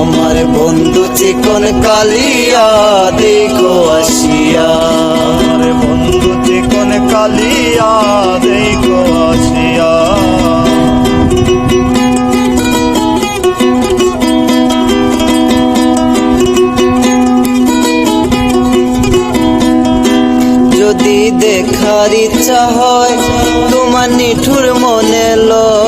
আমার বন্ধু চিকন কালিয়া, দেখো আসিয়া। আমার বন্ধু চিকন কালিয়া, দেখো আসিয়া। যদি দেখার ইচ্ছা হয়, তোমার নিঠুর মনে লয়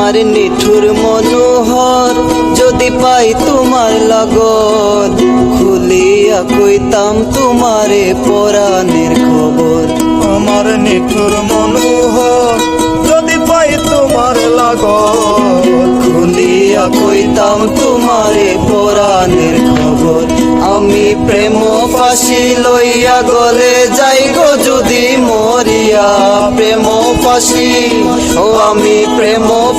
আমার নিঠুর মনোহর যদি পাই তোমার লাগত খুলিয়া কইতাম তোমারে পরাণের খবর। আমার নিঠুর মনোহর যদি পাই তোমার লাগত খুলিয়া কইতাম তোমারে পরাণের খবর। আমি প্রেম ফাঁসি লইয়া গলে যাই গো যদি মরিয়া। প্রেম ফাঁসি ও আমি প্রেম